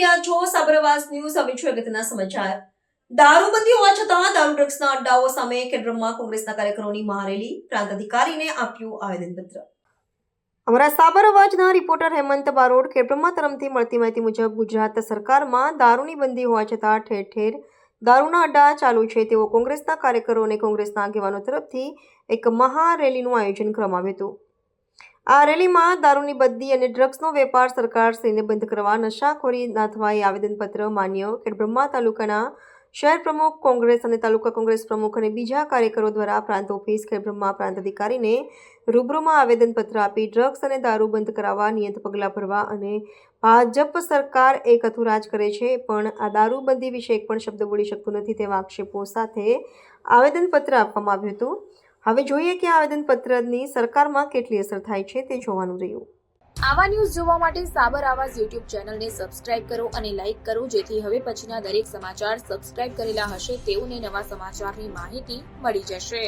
ખાસ ન્યૂઝ, હવે છું સમાચાર. દારૂબંધી હોવા છતાં દારૂ ડ્રગ્સના અડ્ડાઓ સામે કેન્દ્રમાં કોંગ્રેસના કાર્યકરોની મહારેલી પ્રાંત અધિકારીને આપ્યું આવેદનપત્ર. અમારા સાબર અવાજના રિપોર્ટર હેમંત બારોડ ખેડબ્રહ્મા તરફથી મળતી માહિતી મુજબ ગુજરાત સરકારમાં દારૂની બંધી હોવા છતાં ઠેર ઠેર દારૂના અડ્ડા ચાલુ છે. તેવો કોંગ્રેસના કાર્યકરો અને કોંગ્રેસના આગેવાનો તરફથી એક મહારેલીનું આયોજન કરવામાં આવ્યું હતું. આ રેલીમાં દારૂની બદલી અને ડ્રગ્સનો વેપાર સરકારશ્રીને બંધ કરવા નશાખોરી નાથવાએ આવેદનપત્ર માન્ય ખેડબ્રહ્મા તાલુકાના શહેર પ્રમુખ કોંગ્રેસ અને તાલુકા કોંગ્રેસ પ્રમુખ અને બીજા કાર્યકરો દ્વારા પ્રાંત ઓફિસ ખેડબ્રહ્મા પ્રાંત અધિકારીને રૂબરૂમાં આવેદનપત્ર આપી ડ્રગ્સ અને દારૂ બંધ કરાવવા નિયત પગલાં ભરવા અને ભાજપ સરકાર એક રાજ કરે છે, પણ આ દારૂબંધી વિશે એક પણ શબ્દ બોલી શકતું નથી તેવા આક્ષેપો સાથે આવેદનપત્ર આપવામાં આવ્યું હતું. હવે જોઈએ કે આ આવેદનપત્રની સરકારમાં કેટલી અસર થાય છે તે જોવાનું રહ્યું. આવા ન્યૂઝ જોવા માટે સાબર આવાજ યુટ્યુબ ચેનલને સબસ્ક્રાઇબ કરો અને લાઇક કરો, જેથી હવે પછીના દરેક સમાચાર સબસ્ક્રાઇબ કરેલા હશે તેઓને નવા સમાચારની માહિતી મળી જશે.